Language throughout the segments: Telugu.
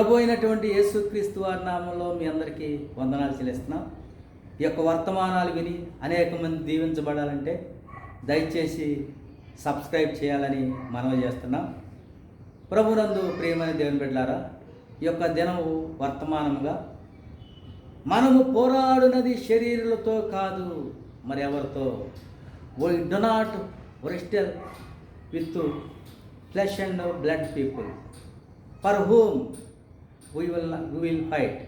ప్రభు యేసుక్రీస్తు వారి నామంలో మీ అందరికీ వందనాలు చెల్లిస్తున్నాం. ఈ యొక్క వర్తమానాలు విని అనేక మంది దీవించబడాలంటే దయచేసి సబ్స్క్రైబ్ చేయాలని మనవి చేస్తున్నాం. ప్రభునందు ప్రియమైన దేవుని బిడ్డలారా ఈ యొక్క దినము వర్తమానముగా మనము పోరాడునది శరీరులతో కాదు మరి ఎవరితో? Why do not wrestle with flesh and blood people for whom we will we will fight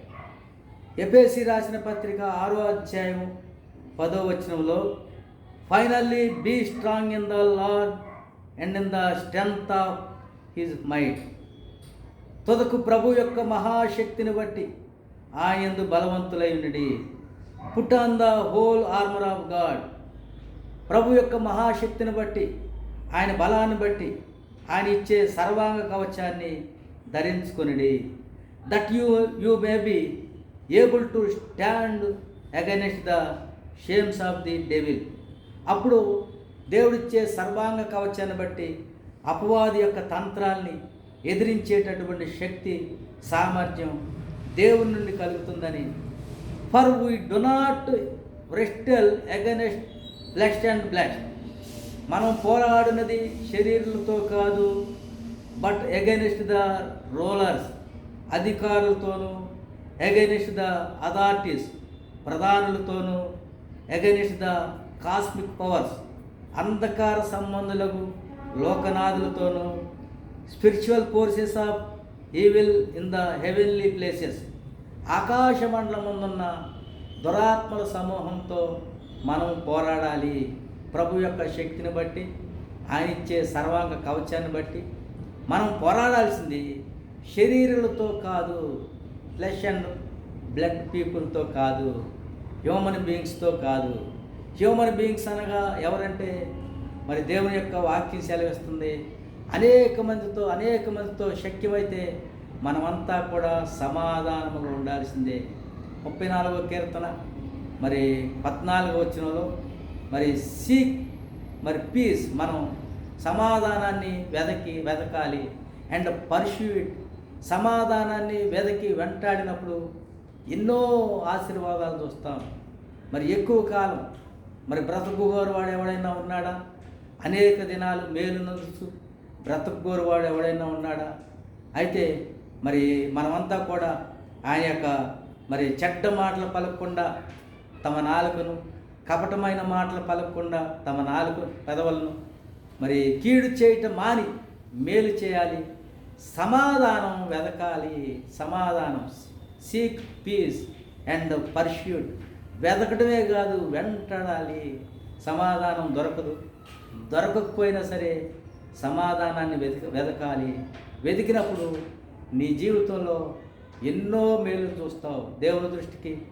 FSC రాసిన పత్రిక ఆరో అధ్యాయం పదో వచనంలో finally be strong in the Lord and in the strength of his mind తుదకు ప్రభు యొక్క మహాశక్తిని బట్టి ఆయందు బలవంతులై ఉండి put on the whole armour of God ప్రభు యొక్క మహాశక్తిని బట్టి ఆయన బలాన్ని బట్టి ఆయన ఇచ్చే సర్వాంగ కవచాన్ని ధరించుకొనిడి. That you you may be able to stand against the schemes of the devil అప్పుడు దేవుడిచ్చే సర్వాంగ కవచాన్ని బట్టి అపవాది యొక్క తంత్రాల్ని ఎదిరించేటటువంటి శక్తి సామర్థ్యం దేవుని నుండి కలుగుతుందని. For we do not wrestle against flesh and blood మనం పోరాడినది శరీరాలతో కాదు బట్ అగెనెస్ట్ ద రోలర్స్ అధికారులతోనూ అగెనిస్ట్ ద అథారిటీస్ ప్రధానులతోనూ అగెనిస్ట్ ద కాస్మిక్ పవర్స్ అంధకార సంబంధులకు లోకనాథులతోనూ spiritual forces of evil in the heavenly places ఆకాశ మండలం ముందున్న దురాత్మల సమూహంతో మనం పోరాడాలి. ప్రభు యొక్క శక్తిని బట్టి ఆయన ఇచ్చే సర్వాంగ కవచాన్ని బట్టి మనం పోరాడాల్సింది శరీరాలతో కాదు ఫ్లెష్ అండ్ బ్లడ్ పీపుల్తో కాదు హ్యూమన్ బీయింగ్స్తో కాదు. హ్యూమన్ బీయింగ్స్ అనగా ఎవరంటే మరి దేవుని యొక్క వాక్యం సెలవిస్తుంది. అనేక మందితో అనేక మందితో శక్యమైతే మనమంతా కూడా సమాధానముగా ఉండాల్సిందే. ముప్పై నాలుగో కీర్తన మరి పద్నాలుగో వచ్చినలో మరి సీక్ మరి పీస్ మనం సమాధానాన్ని వెదకి వెదకాలి. అండ్ పర్ష్యూట్ సమాధానాన్ని వెదకి వెంటాడినప్పుడు ఎన్నో ఆశీర్వాదాలు చూస్తాం. మరి ఎక్కువ కాలం మరి బ్రతకుగోరు వాడు ఎవడైనా ఉన్నాడా? అనేక దినాలు మేలు నందుతూ బ్రతకుగోరు వాడు ఎవడైనా ఉన్నాడా? అయితే మరి మనమంతా కూడా ఆయన యొక్క మరి చెడ్డ మాటలు పలకకుండా తమ నాలుకను కపటమైన మాటలు పలకకుండా తమ నాలుగు పెదవులను మరి కీడు చేయటం మాని మేలు చేయాలి. సమాధానం వెదకాలి. సమాధానం. Seek peace and pursue it వెదకడమే కాదు వెంటాడాలి. సమాధానం దొరకదు. దొరకకపోయినా సరే సమాధానాన్ని వెతక వెదకాలి. వెతికినప్పుడు నీ జీవితంలో ఎన్నో మేలు చూస్తావు. దేవుని దృష్టికి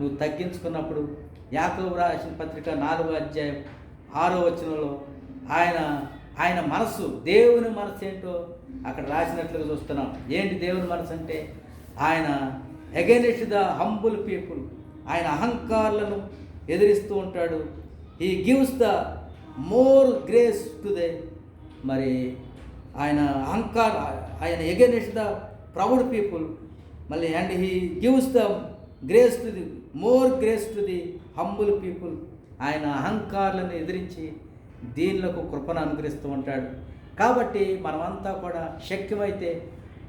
నువ్వు తగ్గించుకున్నప్పుడు యాకబు రాసిన పత్రిక నాలుగో అధ్యాయం ఆరో వచనంలో ఆయన ఆయన మనస్సు దేవుని మనసు ఏంటో అక్కడ రాసినట్లుగా చూస్తున్నాం. ఏంటి దేవుని మనసు అంటే? ఆయన అగెనిస్ట్ ద హంబుల్ పీపుల్ ఆయన అహంకారులను ఎదిరిస్తూ ఉంటాడు. He gives the more grace to the మరి ఆయన అహంకార ఆయన ఎగెనిస్ట్ ద ప్రౌడ్ పీపుల్. మళ్ళీ and he gives the grace to the more grace to the humble people ఆయన అహంకారులను ఎదిరించి దీనిలకు కృపను అనుగ్రహిస్తూ ఉంటాడు. కాబట్టి మనమంతా కూడా శక్యమైతే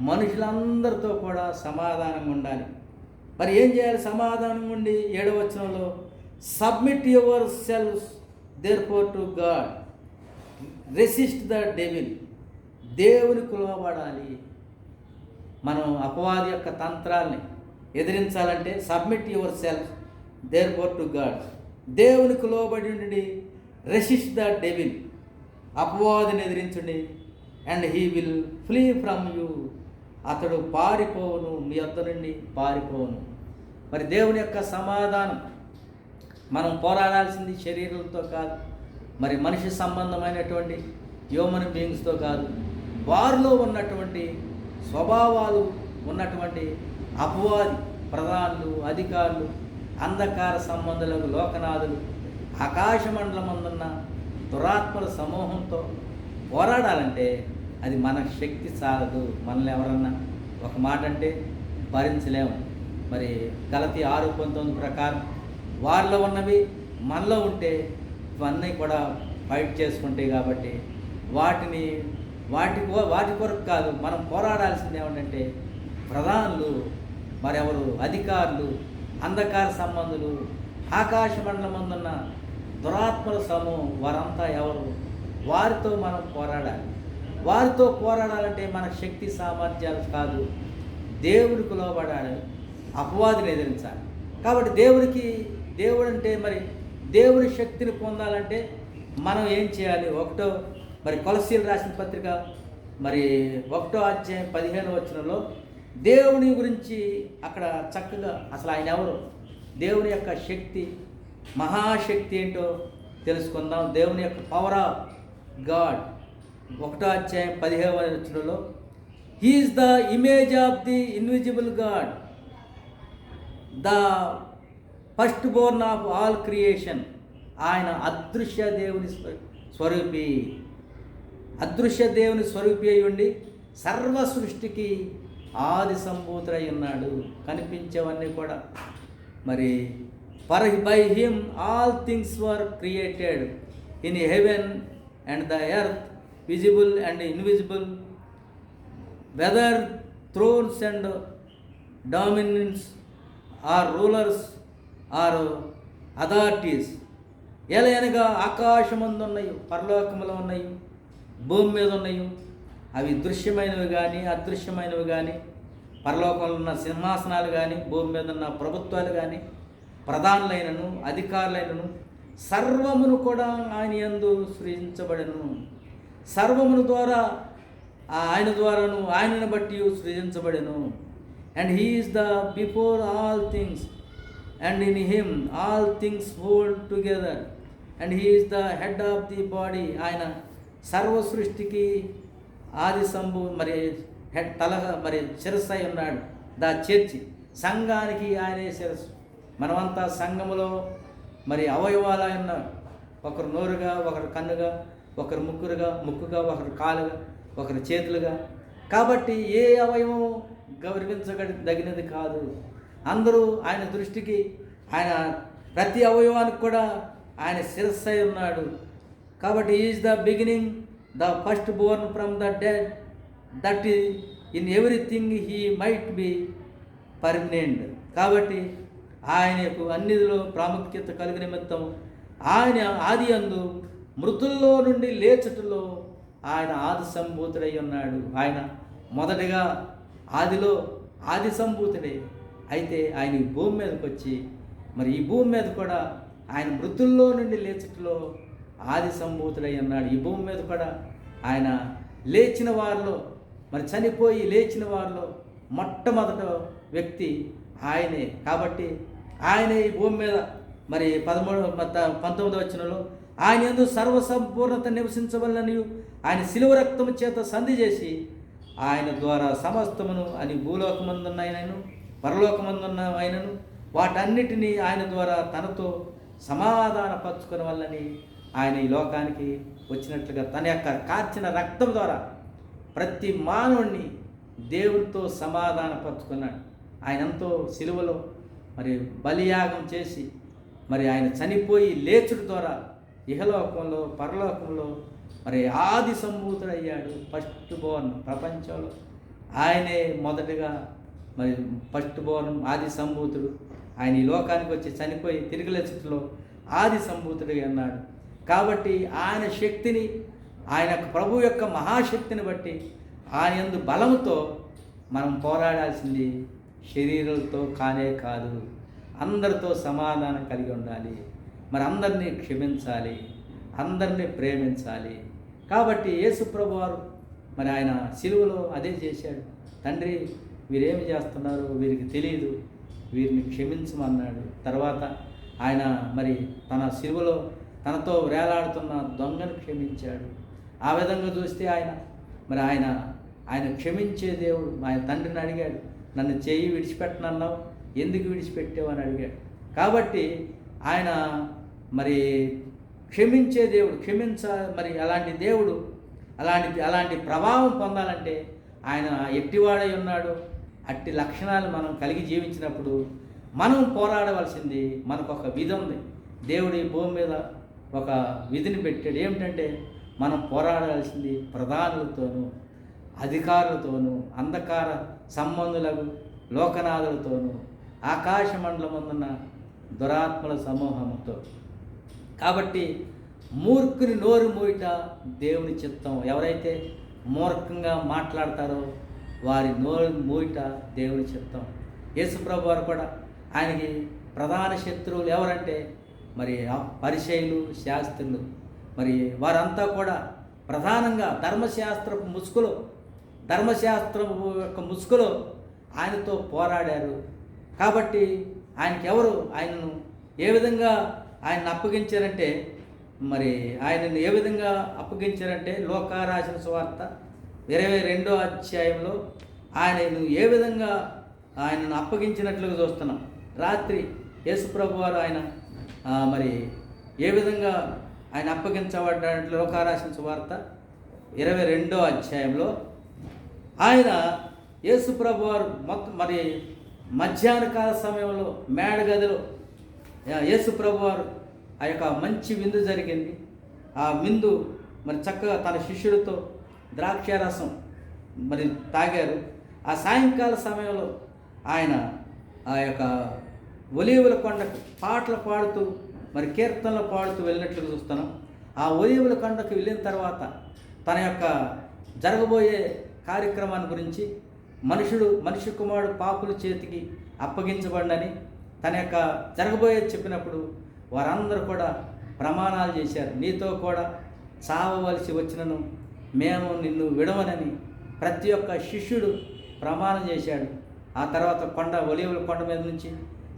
మనుషులందరితో కూడా సమాధానంగా ఉండాలి. మరి ఏం చేయాలి? సమాధానం ఉండి ఏడవచనంలో submit yourself therefore to God resist the devil దేవునికి లోబడాలి మనం అపవాది యొక్క తంత్రాల్ని ఎదిరించాలంటే submit yourself therefore to God దేవునికి లోబడి ఉండి రెసిస్ట్ ద డెవిల్ అపవాదిని ఎదిరించండి. And he will flee from you అతడు పారిపోవును. మీ వద్ద నుండి పారిపోవును. మరి దేవుని యొక్క సమాధానం. మనం పోరాడాల్సింది శరీరంతో కాదు. మరి మనిషి సంబంధమైనటువంటి హ్యూమన్ బీయింగ్స్తో కాదు. వారిలో ఉన్నటువంటి స్వభావాలు ఉన్నటువంటి అపవాది ప్రధానులు అధికారులు అంధకార సంబంధులకు లోకనాథులు ఆకాశమండలమందున్న దురాత్మల సమూహంతో పోరాడాలంటే అది మన శక్తి చాలదు మనల్ని ఎవరన్నా ఒక మాట అంటే భరించలేము. మరి గలతి ఆరు పంతొమ్మిది ప్రకారం వారిలో ఉన్నవి మనలో ఉంటే ఇవన్నీ కూడా ఫైట్ చేసుకుంటాయి కాబట్టి వాటిని వాటి వాటి కొరకు కాదు మనం పోరాడాల్సింది ఏమిటంటే ప్రధానులు మరెవరు అధికారులు అంధకార సంబంధులు ఆకాశ మండలమందున్న దురాత్మల సమూహం వారంతా ఎవరు? వారితో మనం పోరాడాలి. వారితో పోరాడాలంటే మన శక్తి సామర్థ్యాలు కాదు. దేవుడికి లోబడాలి అపవాదిని ఎదిరించాలి. కాబట్టి దేవుడికి దేవుడు అంటే మరి దేవుడి శక్తిని పొందాలంటే మనం ఏం చేయాలి? ఒకటో మరి కొలసీలు రాసిన పత్రిక మరి ఒకటో అధ్యాయం పదిహేను వచనంలో దేవుని గురించి అక్కడ చక్కగా అసలు ఆయన ఎవరు? దేవుని యొక్క శక్తి మహాశక్తి ఏంటో తెలుసుకుందాం. దేవుని యొక్క పవర్ ఆఫ్ గాడ్ ఒకటో అధ్యాయం పదిహేవ వచనంలో he is the image of the invisible God the firstborn of all creation ఆయన అదృశ్య దేవుని స్వరూపి. అదృశ్య దేవుని స్వరూపి అయి ఉండి సర్వ సృష్టికి ఆది సంభూతుడై ఉన్నాడు. కనిపించేవన్నీ కూడా మరి for by him all things were created in heaven and the earth visible and invisible whether thrones and dominions or rulers or authorities ఎలయనగా ఆకాశమందు ఉన్నాయి పరలోకములో ఉన్నాయి భూమి మీద ఉన్నాయి. అవి దృశ్యమైనవి కానీ అదృశ్యమైనవి కానీ పరలోకంలో ఉన్న సింహాసనాలు కానీ భూమి మీద ఉన్న ప్రభుత్వాలు కానీ ప్రధానులైనను అధికారులైనను సర్వమును కూడా ఆయన యందు సృజించబడను. సర్వమును ద్వారా ఆయన ద్వారాను ఆయనను బట్టి సృజించబడెను. And he is the before all things and in him all things hold together and he is the head of the body ఆయన సర్వ సృష్టికి ఆది సంభు మరి హెడ్ తల మరి శిరస్సు ఉన్నాడు. The church. సంఘానికి ఆయనే శిరస్సు. మనమంతా సంఘములో మరి అవయవాలైన ఒకరు నోరుగా ఒకరు కన్నుగా ఒకరు ముక్కురుగా ముక్కుగా ఒకరు కాలుగా ఒకరు చేతులుగా. కాబట్టి ఏ అవయవం గౌరవించదగినది కాదు. అందరూ ఆయన దృష్టికి ఆయన ప్రతి అవయవానికి కూడా ఆయన శిరస్సు అయి ఉన్నాడు. కాబట్టి is the beginning the firstborn from the dead that in everything he might be permanent కాబట్టి ఆయనకు అన్నిదిలో ప్రాముఖ్యత కలిగిన నిమిత్తం ఆయన ఆది అందు మృతుల్లో నుండి లేచుటలో ఆయన ఆది సంభూతుడై ఉన్నాడు. ఆయన మొదటగా ఆదిలో ఆది సంభూతుడే. అయితే ఆయన ఈ భూమి మీదకి వచ్చి మరి ఈ భూమి మీద కూడా ఆయన మృతుల్లో నుండి లేచుటలో ఆది సంభూతుడై ఉన్నాడు. ఈ భూమి మీద కూడా ఆయన లేచిన వారిలో మరి చనిపోయి లేచిన వారిలో మొట్టమొదట వ్యక్తి ఆయనే. కాబట్టి ఆయనే ఈ భూమి మీద మరి పదమూడు పద్ద- పంతొమ్మిదో వచ్చినలో ఆయన ఎందు సర్వసంపూర్ణత నివసించవలనని ఆయన శిలువ రక్తము చేత సంధి చేసి ఆయన ద్వారా సమస్తమును అని భూలోకమందున్న ఆయనను పరలోకమందున్న ఆయనను వాటన్నిటినీ ఆయన ద్వారా తనతో సమాధానపరచుకుని వల్లని ఆయన ఈ లోకానికి వచ్చినట్లుగా తన యొక్క కార్చిన రక్తం ద్వారా ప్రతి మానవుణ్ణి దేవునితో సమాధానపరుచుకున్నాడు. ఆయన ఎంతో సిలువలో మరి బలియాగం చేసి మరి ఆయన చనిపోయి లేచుడు ద్వారా ఇహలోకంలో పరలోకంలో మరి ఆది సంభూతుడయ్యాడు ఫస్ట్ బోర్న్ ప్రపంచంలో. ఆయనే మొదటగా మరి ఫస్ట్ బోర్న్ ఆది సంభూతుడు. ఆయన ఈ లోకానికి వచ్చి చనిపోయి తిరిగి లేచుట్లో ఆది సంభూతుడిగా అన్నాడు. కాబట్టి ఆయన శక్తిని ఆయన యొక్క ప్రభు యొక్క మహాశక్తిని బట్టి ఆయన ఎందు బలముతో మనం పోరాడాల్సింది శరీరాలతో కానే కాదు అందరితో సమాధానం కలిగి ఉండాలి. మరి అందరినీ క్షమించాలి అందరినీ ప్రేమించాలి. కాబట్టి యేసుప్రభు వారు మరి ఆయన సిలువలో అదే చేశాడు. తండ్రి వీరేమి చేస్తున్నారు? వీరికి తెలియదు వీరిని క్షమించమన్నాడు. తర్వాత ఆయన మరి తన సిలువలో తనతో వేలాడుతున్న దొంగను క్షమించాడు. ఆ విధంగా చూస్తే ఆయన మరి ఆయన ఆయన క్షమించే దేవుడు ఆయన తండ్రిని అడిగాడు. నన్ను చేయి విడిచిపెట్టనన్నావు? ఎందుకు విడిచిపెట్టావు అని అడిగాడు. కాబట్టి ఆయన మరి క్షమించే దేవుడు క్షమించ మరి అలాంటి దేవుడు అలాంటి అలాంటి ప్రభావం పొందాలంటే ఆయన ఎట్టివాడై ఉన్నాడు? అట్టి లక్షణాలు మనం కలిగి జీవించినప్పుడు మనం పోరాడవలసింది మనకు ఒక విధి ఉంది. దేవుడి భూమి మీద ఒక విధిని పెట్టాడు. ఏమిటంటే మనం పోరాడాల్సింది ప్రధానులతోనూ అధికారులతోనూ అంధకార సంబంధులకు లోకనాథులతోనూ ఆకాశ మండలముందున్న దురాత్మల సమూహంతో కాబట్టి మూర్ఖుని నోరు మూయట దేవుని చిత్తం ఎవరైతే మూర్ఖంగా మాట్లాడతారో వారి నోరు మూయట దేవుని చిత్తం. యేసుప్రభు వారు కూడా ఆయనకి ప్రధాన శత్రువులు ఎవరంటే మరి ఆ పరిచయులు శాస్త్రులు. మరి వారంతా కూడా ప్రధానంగా ధర్మశాస్త్రపు ముసుగులో ధర్మశాస్త్రం యొక్క ముసుగులో ఆయనతో పోరాడారు. కాబట్టి ఆయనకి ఎవరు ఆయనను ఏ విధంగా ఆయన అప్పగించారంటే మరి ఆయనను ఏ విధంగా అప్పగించారంటే లోకారాశన సువార్త ఇరవై రెండో అధ్యాయంలో ఆయనను ఏ విధంగా ఆయనను అప్పగించినట్లుగా చూస్తున్నాం. రాత్రి యేసుప్రభు వారు ఆయన మరి ఏ విధంగా ఆయన అప్పగించబడ్డ లోకారాశన సువార్త ఇరవై రెండో అధ్యాయంలో ఆయన యేసుప్రభు వారు మొత్తం మరి మధ్యాహ్న కాల సమయంలో మేడ గదిలో యేసుప్రభు వారు ఆ యొక్క మంచి విందు జరిగింది. ఆ విందు మరి చక్కగా తన శిష్యుడితో ద్రాక్షారసం మరి తాగారు. ఆ సాయంకాల సమయంలో ఆయన ఆ యొక్క ఒలీవుల కొండకు పాటలు పాడుతూ మరి కీర్తనలు పాడుతూ వెళ్ళినట్లుగా చూస్తున్నాం. ఆ ఒలీవుల కొండకు వెళ్ళిన తర్వాత తన యొక్క జరగబోయే కార్యక్రమాన్ని గురించి మనుషుడు మనిషి కుమారుడు పాపుల చేతికి అప్పగించబడినని తన యొక్క జరగబోయే చెప్పినప్పుడు వారందరూ కూడా ప్రమాణాలు చేశారు. నీతో కూడా చావవలసి వచ్చినను మేము నిన్ను విడవనని ప్రతి ఒక్క శిష్యుడు ప్రమాణం చేశాడు. ఆ తర్వాత కొండ ఒలివల కొండ మీద నుంచి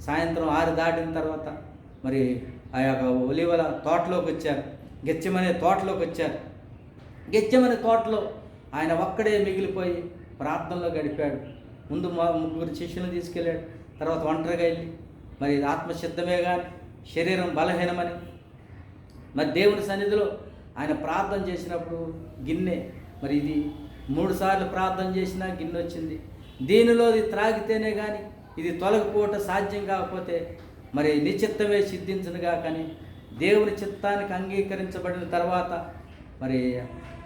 సాయంత్రం ఆరు దాటిన తర్వాత మరి ఆ యొక్క ఒలివల తోటలోకి వచ్చారు. గెచ్చమనే తోటలోకి వచ్చారు. గెచ్చమనే తోటలో ఆయన ఒక్కడే మిగిలిపోయి ప్రార్థనలో గడిపాడు. ముందు మా ముగ్గురు శిష్యులను తీసుకెళ్ళాడు. తర్వాత ఒంటరిగా వెళ్ళి మరి ఇది ఆత్మసిద్ధమే కానీ శరీరం బలహీనమని. మరి దేవుని సన్నిధిలో ఆయన ప్రార్థన చేసినప్పుడు గిన్నె మరి ఇది మూడు సార్లు ప్రార్థన చేసినా గిన్నె వచ్చింది. దీనిలో ఇది త్రాగితేనే కానీ ఇది తొలగిపోవట సాధ్యం కాకపోతే మరి నిశ్చిత్తమే సిద్ధించనుగా కానీ దేవుని చిత్తానికి అంగీకరించబడిన తర్వాత మరి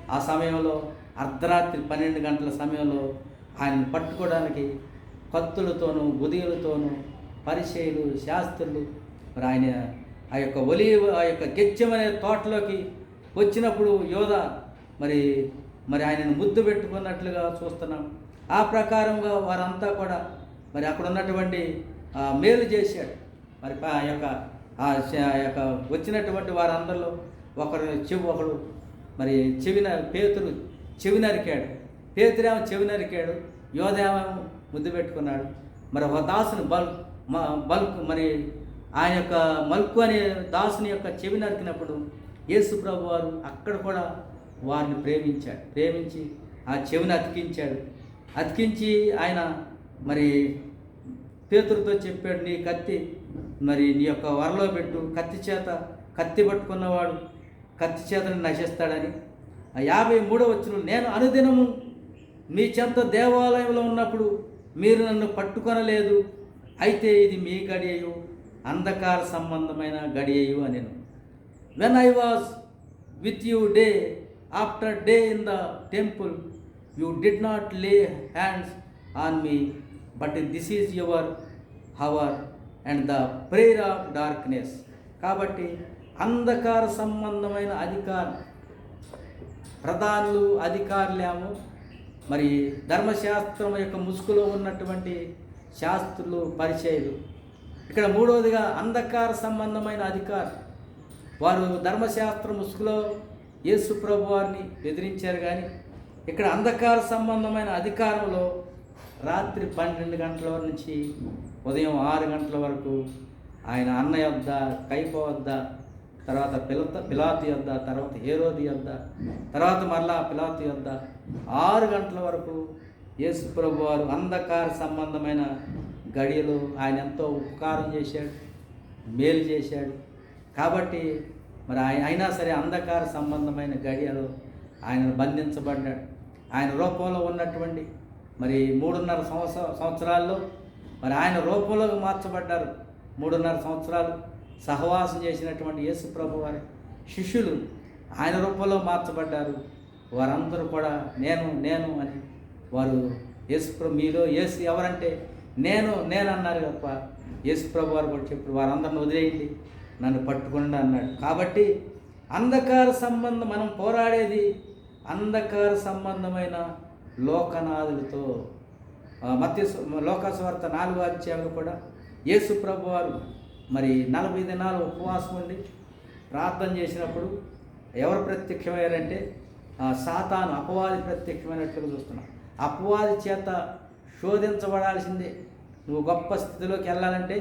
ఆ సమయంలో అర్ధరాత్రి పన్నెండు గంటల సమయంలో ఆయన్ని పట్టుకోవడానికి కత్తులతోనూ గుదియలతోనూ పరిచయులు శాస్త్రులు మరి ఆయన ఆ యొక్క ఒలివ ఆ యొక్క గెచ్చమనే తోటలోకి వచ్చినప్పుడు యోధ మరి మరి ఆయనను ముద్దు పెట్టుకున్నట్లుగా చూస్తున్నాం. ఆ ప్రకారంగా వారంతా కూడా మరి అక్కడ ఉన్నటువంటి మేలు చేశాడు. మరి ఆ యొక్క ఆ ఆ యొక్క వచ్చినటువంటి వారందరిలో ఒకరు చెవి ఒకడు మరి చెవిన పేతురు చెవి నరికాడు. పేతురేమో చెవి నరికాడు. యోధేమో ముద్దు పెట్టుకున్నాడు. మరి ఒక దాసుని బల్ బల్క్ మరి ఆయన యొక్క మల్కు అనే దాసుని యొక్క చెవి నరికినప్పుడు యేసు ప్రభు వారు అక్కడ కూడా వారిని ప్రేమించాడు. ప్రేమించి ఆ చెవిని అతికించాడు. అతికించి ఆయన మరి పేతురుతో చెప్పాడు నీ కత్తి మరి నీ యొక్క వరలో పెట్టు. కత్తి చేత కత్తి పట్టుకున్నవాడు కత్తి చేతని నశిస్తాడని. యాభై మూడో వచ్చిన నేను అనుదినము మీ చెంత దేవాలయంలో ఉన్నప్పుడు మీరు నన్ను పట్టుకొనలేదు. అయితే ఇది మీ గడియయు అంధకార సంబంధమైన గడియయు అని when I was with you day after day in the temple you did not lay hands on me but this is your hour and the prayer of darkness కాబట్టి అంధకార సంబంధమైన అధికారం ప్రధానులు అధికారులేమో మరి ధర్మశాస్త్రం యొక్క ముసుగులో ఉన్నటువంటి శాస్త్రులు పరిచయులు. ఇక్కడ మూడవదిగా అంధకార సంబంధమైన అధికారులు వారు ధర్మశాస్త్ర ముసుగులో యేసు ప్రభు వారిని బెదిరించారు కానీ ఇక్కడ అంధకార సంబంధమైన అధికారంలో రాత్రి పన్నెండు గంటల నుంచి ఉదయం ఆరు గంటల వరకు ఆయన అన్న యొద్ద కైప వద్ద తర్వాత పిలత పిలాతి యొద్ద తర్వాత హేరోది యొద్ద తర్వాత మరలా పిలాతి యొద్ద ఆరు గంటల వరకు యేసు ప్రభు వారు అంధకార సంబంధమైన గడియలు ఆయన ఎంతో ఉపకారం చేశాడు మేలు చేశాడు. కాబట్టి మరి ఆయన అయినా సరే అంధకార సంబంధమైన గడియలు ఆయన బంధించబడ్డాడు. ఆయన రూపంలో ఉన్నటువంటి మరి మూడున్నర సంవత్సర సంవత్సరాల్లో మరి ఆయన రూపంలోకి మార్చబడ్డారు. మూడున్నర సంవత్సరాలు సహవాసం చేసినటువంటి యేసు ప్రభు వారి శిష్యులు ఆయన రూపంలో మార్చబడ్డారు. వారందరూ కూడా నేను నేను అని వారు యేసుప్రభు మీలో యేసు ఎవరంటే నేను నేను అన్నారు తప్ప యేసు ప్రభు వారు కూడా చెప్పారు. వారందరిని వదిలేయండి నన్ను పట్టుకుండా అన్నాడు. కాబట్టి అంధకార సంబంధం మనం పోరాడేది అంధకార సంబంధమైన లోకనాథులతో మత్య లోకాస్వార్త నాలుగో అధ్యాయంలో కూడా యేసు ప్రభు వారు మరి నలభై దినాలు ఉపవాసం ఉండి ప్రార్థన చేసినప్పుడు ఎవరు ప్రత్యక్షమయ్యారంటే సాతాను అపవాది ప్రత్యక్షమైనట్లుగా చూస్తున్నాం. అపవాది చేత శోధించబడాల్సిందే. నువ్వు గొప్ప స్థితిలోకి వెళ్ళాలంటే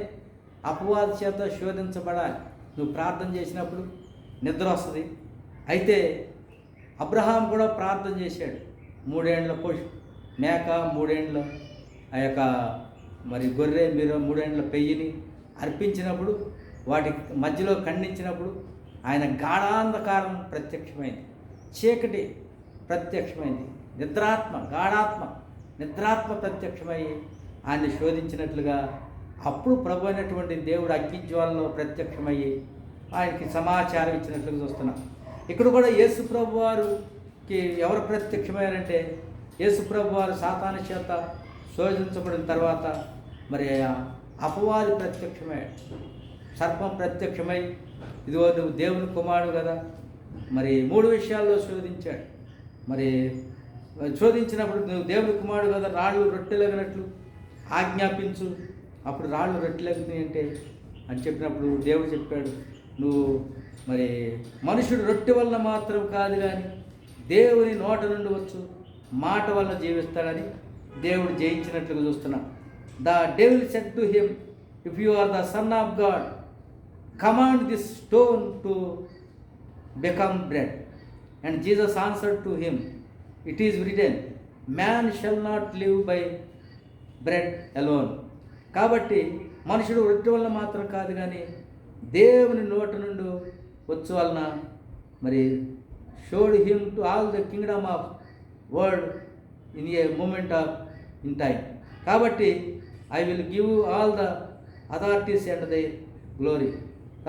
అపవాది చేత శోధించబడాలి. నువ్వు ప్రార్థన చేసినప్పుడు నిద్ర వస్తుంది. అయితే అబ్రహాం కూడా ప్రార్థన చేశాడు. మూడేండ్ల పశు మేక మూడేండ్ల ఆ యొక్క మరి గొర్రె మీరు మూడేండ్ల పెయ్యిని అర్పించినప్పుడు వాటి మధ్యలో ఖండించినప్పుడు ఆయన గాఢాంధకారం ప్రత్యక్షమైంది. చీకటి ప్రత్యక్షమైంది. నిద్రాత్మ గాఢాత్మ నిద్రాత్మ ప్రత్యక్షమై ఆయన్ని శోధించినట్లుగా అప్పుడు ప్రభు అయినటువంటి దేవుడు అగ్నిజ్వాలలో ప్రత్యక్షమయ్యి ఆయనకి సమాచారం ఇచ్చినట్లుగా చూస్తున్నాం. ఇక్కడ కూడా యేసు ప్రభు వారికి ఎవరు ప్రత్యక్షమయ్యారంటే యేసు ప్రభు వారు సాతాను చేత శోధించబడిన తర్వాత మరి ఆ అపవాది ప్రత్యక్షమై. సర్పం ప్రత్యక్షమై ఇదిగో నువ్వు దేవుని కుమారుడు కదా. మరి మూడు విషయాల్లో శోధించాడు. మరి శోధించినప్పుడు నువ్వు దేవుని కుమారుడు కదా రాళ్ళు రొట్టెలగినట్లు ఆజ్ఞాపించు. అప్పుడు రాళ్ళు రొట్టెలగుతాయి అంటే అని చెప్పినప్పుడు దేవుడు చెప్పాడు నువ్వు మరి మనుషుడు రొట్టె వల్ల మాత్రం కాదు కానీ దేవుని నోట నుండి వచ్చు మాట వల్ల జీవిస్తాడని దేవుడు జయించినట్లుగా చూస్తున్నాం the devil said to him if you are the son of God command this stone to become bread and Jesus answer to him it is return man shall not live by bread alone కాబట్టి మనుషుడు వృత్తి వల్ల మాత్రం కాదు కానీ దేవుని నోటి నుండి వచ్చు వలన మరి showed him to all the kingdom of world in a moment of in time కాబట్టి I will give all the authorities and the glory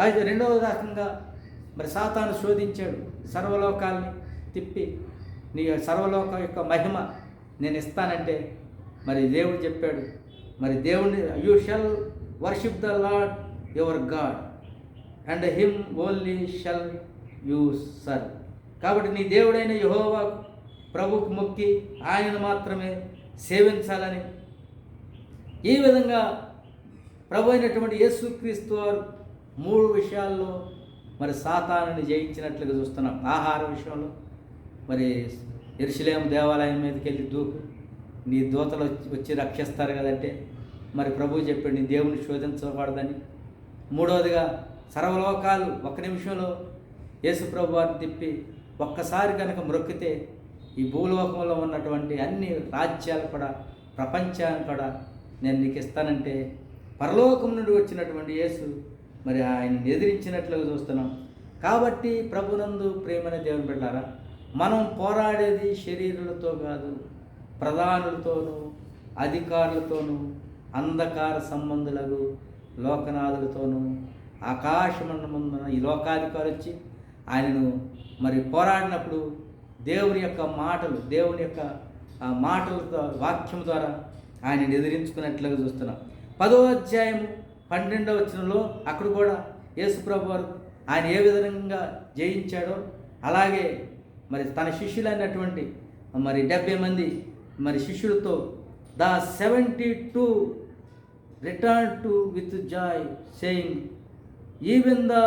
అయితే రెండవ రకంగా మరి సాతాను శోధించాడు. సర్వలోకాల్ని తిప్పి నీ సర్వలోకం యొక్క మహిమ నేను ఇస్తానంటే మరి దేవుడు చెప్పాడు. మరి దేవుడిని you shall worship the Lord your God and him only shall you serve కాబట్టి నీ దేవుడైన యహోవా ప్రభుకు మొక్కి ఆయనను మాత్రమే సేవించాలని ఈ విధంగా ప్రభు అయినటువంటి యేసుక్రీస్తు వారు మూడు విషయాల్లో మరి సాతానుని జయించినట్లుగా చూస్తున్నాం ఆహార విషయంలో మరి ఎరుసలేం దేవాలయం మీదకి వెళ్ళి దూకు నీ దూతలు వచ్చి- వచ్చి రక్షిస్తారు కదంటే మరి ప్రభు చెప్పాడు నీ దేవుని శోధించకూడదని మూడవదిగా సర్వలోకాలు ఒక నిమిషంలో యేసు ప్రభు వారిని తిప్పి ఒక్కసారి కనుక మ్రొక్కితే ఈ భూలోకంలో ఉన్నటువంటి అన్ని రాజ్యాలు కూడా ప్రపంచాన్ని కూడా నేను నీకు ఇస్తానంటే పరలోకం నుండి వచ్చినటువంటి యేసు మరి ఆయన్ని ఎదిరించినట్లుగా చూస్తున్నాం. కాబట్టి ప్రభునందు ప్రేమన దేవుని బిడ్డారా మనం పోరాడేది శరీరులతో కాదు ప్రధానులతోనూ అధికారులతోనూ అంధకార సంబంధులకు లోకనాథులతోనూ ఆకాశమండమున్న ఈ లోకాధికారి వచ్చి ఆయనను మరి పోరాడినప్పుడు దేవుని యొక్క మాటలు దేవుని యొక్క మాటలతో వాక్యం ద్వారా ఆయనను ఎదిరించుకున్నట్లుగా చూస్తున్నాం. పదో అధ్యాయం పన్నెండవ వచనంలో అక్కడ కూడా యేసుప్రభు వారు ఆయన ఏ విధంగా జయించాడో అలాగే మరి తన శిష్యులైనటువంటి మరి డెబ్బై మంది మరి శిష్యులతో the seventy two return to with joy saying even the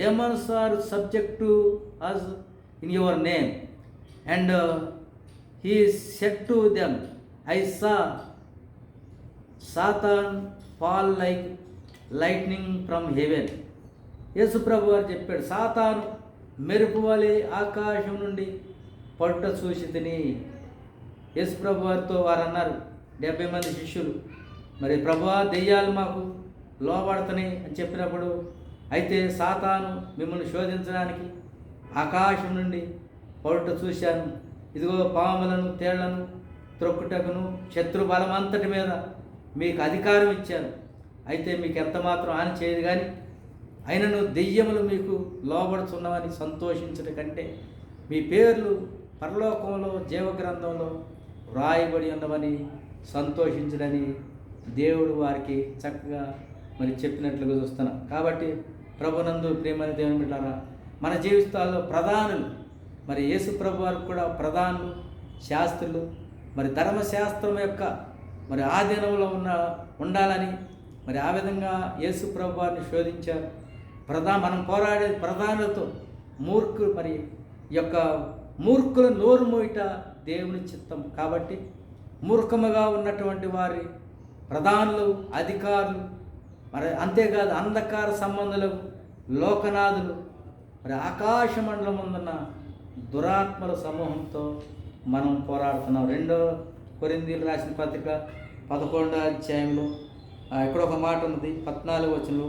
demons are subject to us in your name and he said to them I saw Satan fall like lightning from heaven. యేసుప్రభు వారు చెప్పాడు సాతాను మెరుపు వలె ఆకాశం నుండి పట్ట చూసి తిని. యేసుప్రభు వారితో వారు అన్నారు డెబ్బై మంది శిష్యులు మరి ప్రభువా దెయ్యాలు మాకు లోబడతని అని చెప్పినప్పుడు అయితే సాతాను మిమ్మల్ని శోధించడానికి ఆకాశం నుండి పడుట చూశాను. ఇదిగో పాములను తేళ్ళను త్రొక్కుటకును శత్రు బలమంతటి మీద మీకు అధికారం ఇచ్చాను. అయితే మీకు ఎంత మాత్రం హాని చేయదు కానీ అయినను దెయ్యములు మీకు లోబడుతున్నామని సంతోషించడం కంటే మీ పేర్లు పరలోకంలో జీవగ్రంథంలో వ్రాయబడి ఉన్నవని సంతోషించడని దేవుడు వారికి చక్కగా మరి చెప్పినట్లుగా చూస్తున్నాం. కాబట్టి ప్రభునందు ప్రేమని దేవుని బిడ్డారా మన జీవితాల్లో ప్రధానులు మరి యేసు ప్రభు వారికి కూడా ప్రధానులు శాస్త్రులు మరి ధర్మశాస్త్రం యొక్క మరి ఆధీనంలో ఉన్న ఉండాలని మరి ఆ విధంగా యేసు ప్రభు వారిని శోధించారు. ప్రధా మనం పోరాడే ప్రధానులతో మూర్ఖులు మరి యొక్క మూర్ఖుల నోరు మోయిట దేవుని చిత్తం. కాబట్టి మూర్ఖముగా ఉన్నటువంటి వారి ప్రధానులు అధికారులు మరి అంతేకాదు అంధకార సంబంధులు లోకనాథులు మరి ఆకాశ మండలం ఉందన్న దురాత్మల సమూహంతో మనం పోరాడుతున్నాం. రెండో కొరిందీలు రాసిన పత్రిక పదకొండో అధ్యాయంలో ఇక్కడ ఒక మాట ఉంది పద్నాలుగు వచనంలో.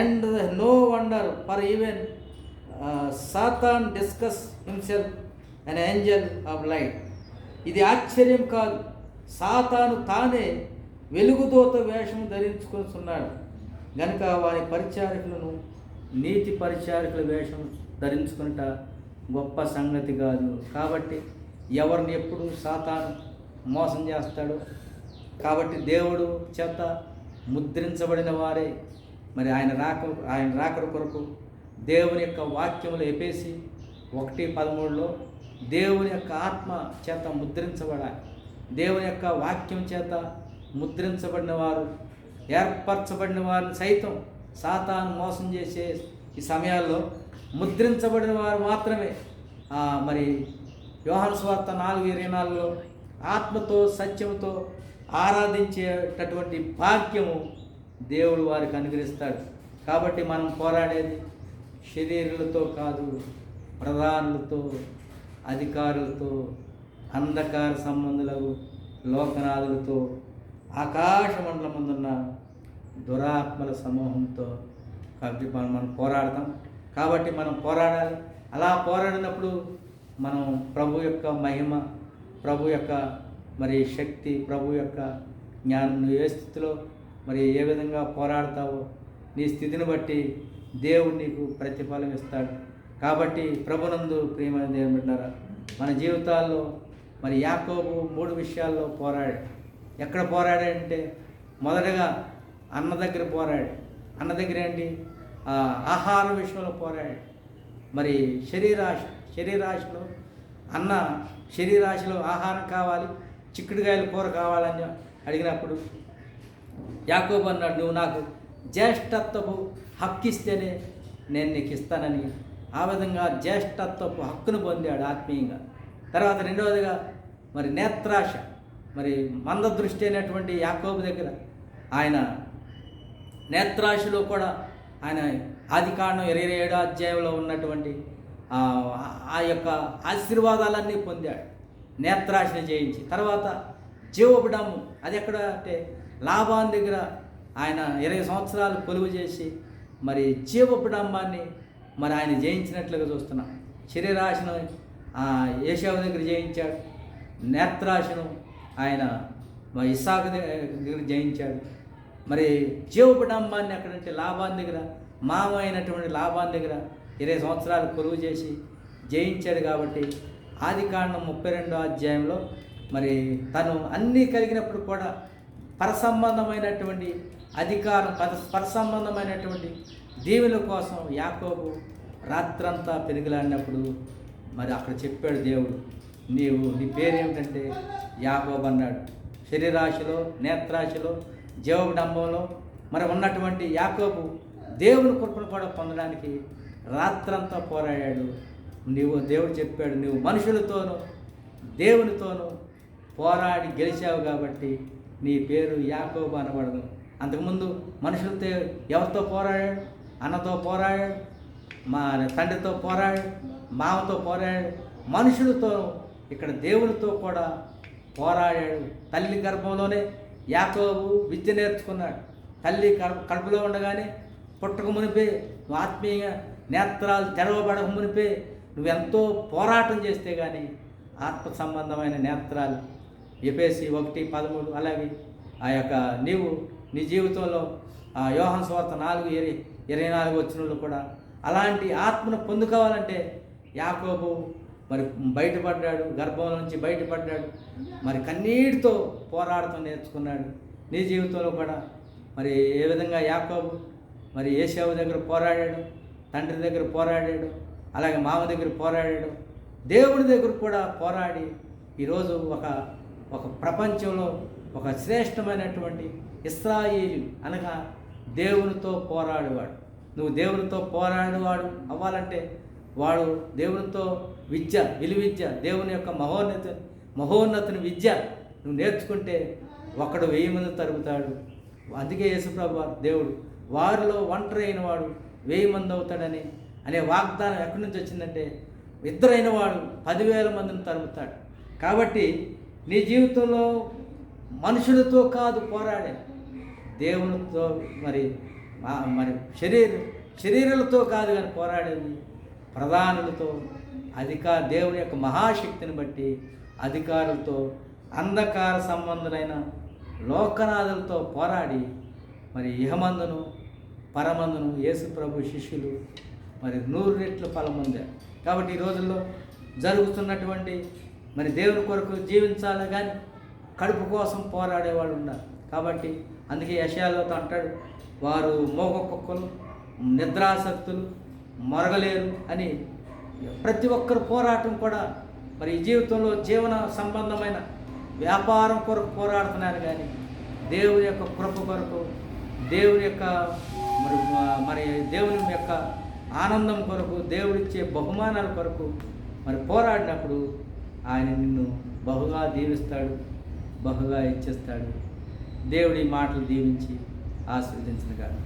And no wonder for even Satan disguises himself an angel of light ఇది ఆశ్చర్యం కాదు. సాతాను తానే వెలుగుదోత వేషం ధరించుకొస్తున్నాడు గనుక వారి పరిచారకులను నీతి పరిచారకుల వేషం ధరించుకుంట గొప్ప సంగతి కాదు. కాబట్టి ఎవరిని ఎప్పుడు సాతాను మోసం చేస్తాడు. కాబట్టి దేవుడు చేత ముద్రించబడిన వారే. మరి ఆయన రాక ఆయన రాకడ కొరకు దేవుని యొక్క వాక్యములు ఎపేసి ఒకటి పదమూడులో దేవుని యొక్క ఆత్మ చేత ముద్రించబడాలి. దేవుని యొక్క వాక్యం చేత ముద్రించబడిన వారు ఏర్పరచబడిన వారిని సైతం సాతాను మోసం చేసే ఈ సమయాల్లో ముద్రించబడిన వారు మాత్రమే. మరి యోహాను స్వార్త నాలుగు ఇరవై నాలుగులో ఆత్మతో సత్యంతో ఆరాధించేటటువంటి భాగ్యము దేవుడు వారికి అనుగ్రహిస్తాడు. కాబట్టి మనం పోరాడేది శరీరులతో కాదు ప్రధానులతో అధికారులతో అంధకార సంబంధులకు లోకనాథులతో ఆకాశమండలం ముందున్న దురాత్మల సమూహంతో కాబట్టి మనం మనం పోరాడతాం. కాబట్టి మనం పోరాడాలి. అలా పోరాడినప్పుడు మనం ప్రభు యొక్క మహిమ ప్రభు యొక్క మరి శక్తి ప్రభు యొక్క జ్ఞానం నువ్వు ఏ స్థితిలో మరి ఏ విధంగా పోరాడతావో నీ స్థితిని బట్టి దేవుడు నీకు ప్రతిఫలం ఇస్తాడు. కాబట్టి ప్రభునందు ప్రియమైన దేవుని బిడ్డారా మన జీవితాల్లో మరి యాకోబు మూడు విషయాల్లో పోరాడాడు. ఎక్కడ పోరాడాడంటే మొదటగా అన్న దగ్గర పోరాడు అన్న దగ్గర ఏంటి? ఆ, ఆహార విషయంలో పోరాడు మరి శరీరాశ శరీరాశలో అన్న శరీరాశిలో ఆహారం కావాలి చిక్కుడుకాయలు కూర కావాలని అడిగినప్పుడు యాకోబు అన్నాడు నువ్వు నాకు జ్యేష్ఠత్వపు హక్కు ఇస్తేనే నేను నీకు ఇస్తానని. ఆ విధంగా జ్యేష్ఠత్వపు హక్కును పొందాడు ఆత్మీయంగా. తర్వాత రెండవదిగా మరి నేత్రాశ మరి మంద దృష్టి అయినటువంటి యాకోబు దగ్గర ఆయన నేత్రాశలో కూడా ఆయన ఆదికాండం ఇరవై ఏడో అధ్యాయంలో ఉన్నటువంటి ఆ యొక్క ఆశీర్వాదాలన్నీ పొందాడు. నేత్రాశన జయించి తర్వాత జీవపుడము అది ఎక్కడ అంటే లాభాన్ దగ్గర ఆయన ఇరవై సంవత్సరాలు కొలువు చేసి మరి జీవపుడంబాన్ని మరి ఆయన జయించినట్లుగా చూస్తున్నాం. శరీరాశను ఏషావు దగ్గర జయించాడు. నేత్రాశను ఆయన ఇసాకు దగ్గర జయించాడు. మరి జీవపుడంబాన్ని ఎక్కడంటే లాభాన్ దగ్గర మామ అయినటువంటి లాభాన్ దగ్గర ఇరవై సంవత్సరాలు కొలువు చేసి జయించాడు కాబట్టి ఆది కాండం ముప్పై రెండో అధ్యాయంలో మరి తను అన్నీ కలిగినప్పుడు కూడా పరసంబంధమైనటువంటి అధికారం పర పరసంబంధమైనటువంటి దీవుల కోసం యాకోబు రాత్రంతా పెరిగిలాడినప్పుడు మరి అక్కడ చెప్పాడు దేవుడు నీవు నీ పేరేమిటంటే యాకోబు అన్నాడు. శరీరాశిలో నేత్రాశిలో జీవడంబంలో మరి ఉన్నటువంటి యాకోబు దేవుని కృపను కూడా పొందడానికి రాత్రంతా పోరాడాడు. నీవు దేవుడు చెప్పాడు నువ్వు మనుషులతోనూ దేవునితోనూ పోరాడి గెలిచావు కాబట్టి నీ పేరు యాకోబు అనబడదు. అంతకుముందు మనుషులతో ఎవరితో పోరాడాడు? అన్నతో పోరాడాడు? మా తండ్రితో పోరాడాడు? మామతో పోరాడాడు? మనుషులతో ఇక్కడ దేవునితో కూడా పోరాడాడు. తల్లి గర్భంలోనే యాకోబు విద్య నేర్చుకున్నాడు. తల్లి కడుపు కడుపులో ఉండగానే పుట్టక మునిపే ఆత్మీయంగా నేత్రాలు తెరవబడక మునిపే నువ్వెంతో పోరాటం చేస్తే కానీ ఆత్మ సంబంధమైన నేత్రాలు ఎపేసి ఒకటి పదమూడు అలాగే ఆ యొక్క నీవు నీ జీవితంలో ఆ యోహన్ స్వార్త నాలుగు ఇరవై ఇరవై నాలుగు వచ్చినట్లు కూడా అలాంటి ఆత్మను పొందుకోవాలంటే యాకోబు మరి బయటపడ్డాడు గర్భం నుంచి బయటపడ్డాడు మరి కన్నీటితో పోరాడటం నేర్చుకున్నాడు. నీ జీవితంలో కూడా మరి ఏ విధంగా యాకోబు మరి ఏషావు దగ్గర పోరాడాడు? తండ్రి దగ్గర పోరాడాడు అలాగే మామ దగ్గర పోరాడాడు. దేవుడి దగ్గర కూడా పోరాడి ఈరోజు ఒక ఒక ప్రపంచంలో ఒక శ్రేష్టమైనటువంటి ఇస్రాయేలు అనగా దేవునితో పోరాడేవాడు. నువ్వు దేవునితో పోరాడేవాడు అవ్వాలంటే వాడు దేవునితో విద్య విలువిద్య దేవుని యొక్క మహోన్నత మహోన్నతని విద్య నువ్వు నేర్చుకుంటే ఒకడు వెయ్యి మంది తరుగుతాడు. అందుకే యేసుప్రభు దేవుడు వారిలో ఒంటరి అయిన వాడు వెయ్యి మంది అవుతాడని అనే వాగ్దానం ఎక్కడి నుంచి వచ్చిందంటే ఇద్దరైన వాడు పదివేల మందిని తరుగుతాడు కాబట్టి నీ జీవితంలో మనుషులతో కాదు పోరాడే. దేవునితో మరి మరి శరీర శరీరాలతో కాదు కానీ పోరాడేది ప్రధానులతో అధికార దేవుని యొక్క మహాశక్తిని బట్టి అధికారులతో అంధకార సంబంధులైన లోకనాథులతో పోరాడి మరి ఇహమందును పరమందును యేసు ప్రభు శిష్యులు. మరి నూరు రెట్లు ఫలం కాబట్టి ఈ రోజుల్లో జరుగుతున్నటువంటి మరి దేవుని కొరకు జీవించాలి కానీ కడుపు కోసం పోరాడే వాళ్ళు ఉన్నారు. కాబట్టి అందుకే యశాలతో అంటాడు వారు మోగ కుక్కలు నిద్రాసక్తులు మరగలేరు అని ప్రతి ఒక్కరు పోరాటం కూడా మరి ఈ జీవితంలో జీవన సంబంధమైన వ్యాపారం కొరకు పోరాడుతున్నారు కానీ దేవుని యొక్క కృప కొరకు దేవుని యొక్క మరి మరి దేవుని యొక్క ఆనందం కొరకు దేవుడిచ్చే బహుమానాల కొరకు మరి పోరాడినప్పుడు ఆయన నిన్ను బహుగా దీవిస్తాడు బహుగా ఇచ్చేస్తాడు. దేవుడి మాటలు దీవించి ఆస్వాదించిన కానీ